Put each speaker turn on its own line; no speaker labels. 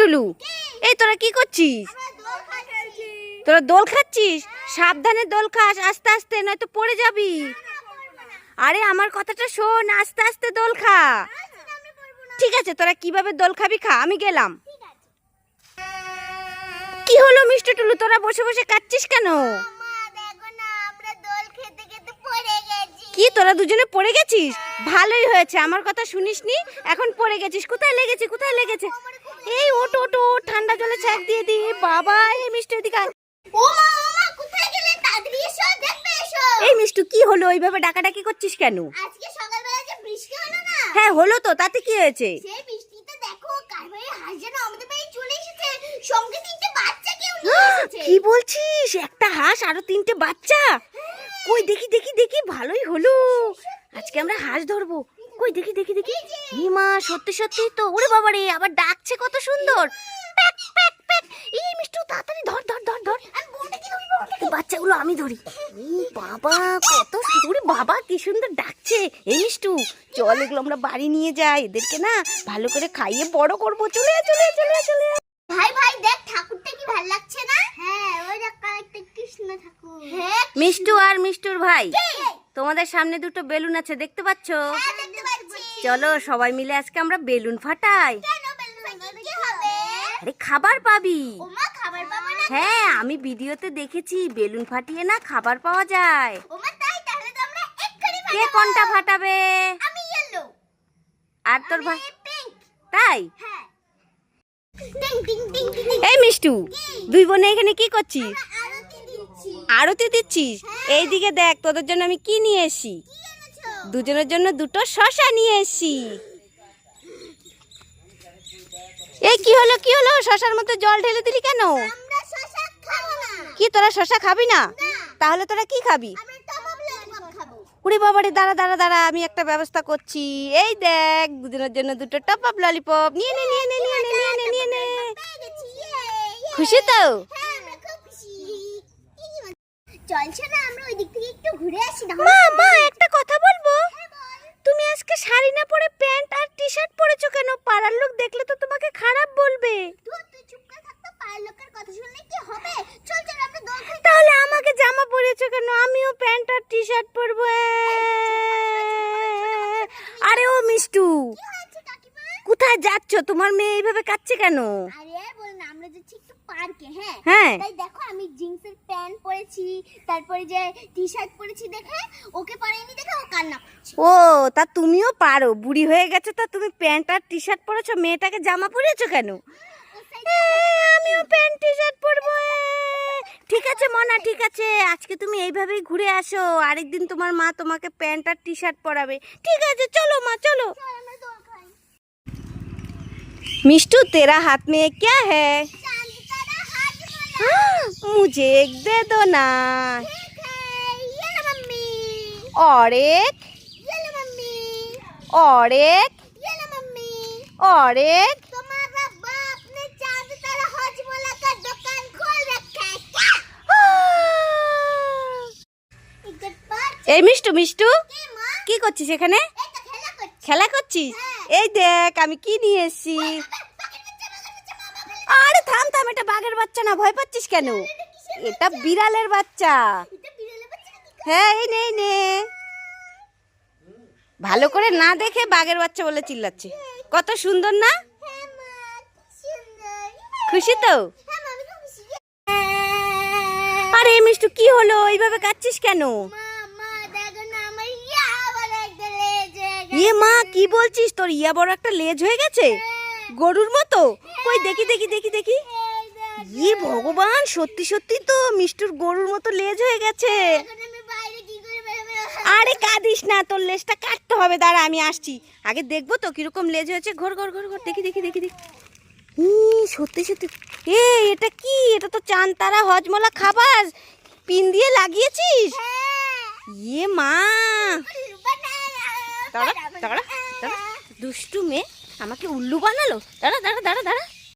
টুলু? এই তোরা কি করছিস? তোরা দোল খাচ্ছিস? সাবধানে দোল খাস আস্তে আস্তে নয়তো পড়ে যাবি। আরে আমার কথাটা শোন আস্তে আস্তে দোল খা। ঠিক আছে তোরা কীভাবে দোল খাবি খা আমি গেলাম। কি হলো মিষ্টি টুলু তোরা বসে বসে কাচ্ছিস কেন? কি তোরা দুজনে পড়ে গেছিস? ভালোই হয়েছে আমার কথা শুনিসনি? এখন পড়ে গেছিস কোথায় লেগেছে কোথায় লেগেছে? এই ওটো ওটো ঠান্ডা জলে ছ্যাক দিয়ে দি বাবা এই মিষ্টি ওদিকে। এই মিষ্টু কি হলো? ওইভাবে ডাকাডাকি করছিস কেন?
আজকে সকালবেলা যে বৃষ্টি হলো না?
হ্যাঁ হলো তো তাতে কি হয়েছে?
সেই বৃষ্টিতে দেখো কারবারে হাঁস যেন আমাদের বাড়ি চলে এসেছে। সঙ্গে তিনটে বাচ্চা কেউ নিয়ে এসেছে।
কি বলছিস? একটা হাঁস আরও তিনটে বাচ্চা? কই, দেখি দেখি দেখি, ভালোই হলো। আজকে আমরা হাঁস ধরবো। কই, দেখি দেখি দেখি। হিমা সত্যি সত্যি তো, ওরে বাবা রে, আবার ডাকছে কত সুন্দর। এই মিষ্টু, তাড়াতাড়ি ধর ধর ধর ধর। বাচ্চাগুলো আমি ধরি। বাবা, কত ওরে বাবা, কি সুন্দর ডাকছে। এই মিষ্টু, চল, এগুলো আমরা বাড়ি নিয়ে যাই। এদেরকে না, ভালো করে খাইয়ে বড় করব। চলে চলে চলে চলে।
ভাই ভাই, দেখ, ঠাকুরটা কি ভালো লাগছে না? হ্যাঁ দেখ কালেক্টর কৃষ্ণ ঠাকুর হ্যাঁ
মিষ্টু আর মিষ্টুর ভাই। তোমাদের সামনে দুটো বেলুন আছে দেখতে পাচ্ছো?
হ্যাঁ,
চলো সবাই মিলে আজকে আমরা বেলুন ফাটাই। আরে খাবার পাবি। হ্যাঁ আমি ভিডিওতে দেখেছি বেলুন ফাটিয়ে না খাবার পাওয়া যায়। কে কোনটা ফাটাবে? আর তোর ভাই তাই?
হ্যাঁ।
এই মিষ্টু দুই বোনে এখানে কি করছিস?
আরতি দিচ্ছি
আরতি দিচ্ছিস এইদিকে দেখ তোদের জন্য আমি কি নিয়ে এসি? দুজনের জন্য দুটো শশা নিয়ে এসি। এই কি হলো কি হলো? শশার মধ্যে জল ঢেলে দিলি কেন?
আমরা শশা খাব না।
কি তোরা শশা খাবি না? তাহলে তোরা কি খাবি? উড়ি বাবারে দাঁড়া দাঁড়া দাঁড়া আমি একটা ব্যবস্থা করছি। এই দেখ দুজনের জন্য দুটো টপ আপ ললিপপ নিয়ে নে নিয়ে নে নিয়ে নে নিয়ে নে নিয়ে নে। খুশি তো
হ্যাঁ আমরা খুব খুশি চলছে না আমরা ওই দিক থেকে একটু ঘুরে আসি না
মা মা একটা কথা বলব তুমি আজকে শাড়ি না পরে প্যান্ট আর টি শার্ট পরেছো কেন পাড়ার লোক দেখলে তো তোমাকে খারাপ বলবে
তুই তুই চুপ করে থাকতো পাড়ার লোকের কথা শুনলে কি হবে চল চল আমরা দোল খাই
তাহলে আমাকে জামা পরেছো কেন আমিও প্যান্ট আর টি শার্ট পরবো আরে ও মিষ্টু কোথায় যাচ্ছ তোমার মেয়ে এইভাবে কাচ্ছে কেন
আরে আর বল না আমরা যাচ্ছি একটু পার্কে হ্যাঁ
হ্যাঁ
তাই দেখো আমি জিন্সের প্যান্ট পরেছি তারপরে যে টি শার্ট পরেছি দেখে ওকে পরেনি দেখে ও কান্না করছে
ও তা তুমিও পারো বুড়ি হয়ে গেছে তা তুমি প্যান্ট আর টি শার্ট পরেছো মেয়েটাকে জামা পরেছো কেন
ও সাইড
এ, আমিও প্যান্ট টি শার্ট পরবো এ। ঠিক আছে মনা ঠিক আছে আজকে তুমি এইভাবেই ঘুরে আসো আরেকদিন তোমার মা তোমাকে প্যান্ট আর টি শার্ট পরাবে ঠিক আছে চলো মা চলো
চল আমরা দোল খাই
मिष्टू तेरा हाथ में क्या है
चांद तारा हाथ बोला
मुझे एक दे दो ना
ठीक है ये लो मम्मी
और एक
ये लो मम्मी
और एक
ये लो मम्मी
और एक
तुम्हारा बाप ने चांद तारा हजमोला का दुकान खोल रखा है क्या इधर पर
এই মিষ্টু মিষ্টু
के माँ
কি করছিস এখানে
এই তো খেলা করছে
খেলা করছিস
হ্যাঁ।
এই দেখ আমি কি নিয়ে এসেছি আরে থাম থাম এটা বাঘের বাচ্চা না ভয় পাচ্ছিস কেন? এটা বিড়ালের বাচ্চা। হ্যাঁ এই নে নে। ভালো করে না দেখে বাঘের বাচ্চা বলে চিল্লাচ্ছে। কত সুন্দর না?
হ্যাঁ
খুশি তো?
হ্যাঁ
আরে মিষ্টু কি হলো? এইভাবে কাচ্ছিস কেন?
ইয়া হয়ে।
ইয়ে মা কি বলছিস? তোর ইয়া বড় একটা লেজ হয়ে গেছে? গরুর মতো? কই দেখি দেখি দেখি দেখি। ইয়ে ভগবান সত্যি সত্যি তো মিষ্টুর গরুর মতো লেজ হয়ে গেছে? আরে কাঁদিস না তোর লেজটা কাটতে হবে দাঁড়া আমি আসছি। আগে দেখব তো কীরকম লেজ হয়েছে। ঘর ঘর ঘর ঘর দেখি দেখি দেখি দেখি। ই, সত্যি সত্যি। এ এটা কি? এটা তো চান তারা হজমলা খাবার। পিন দিয়ে লাগিয়েছিস? ইয়ে মা। দাঁড়া দাঁড়া। দুষ্টু মেয়ে আমাকে উল্লু বানালো। দাঁড়া দাঁড়া দাঁড়া দাঁড়া।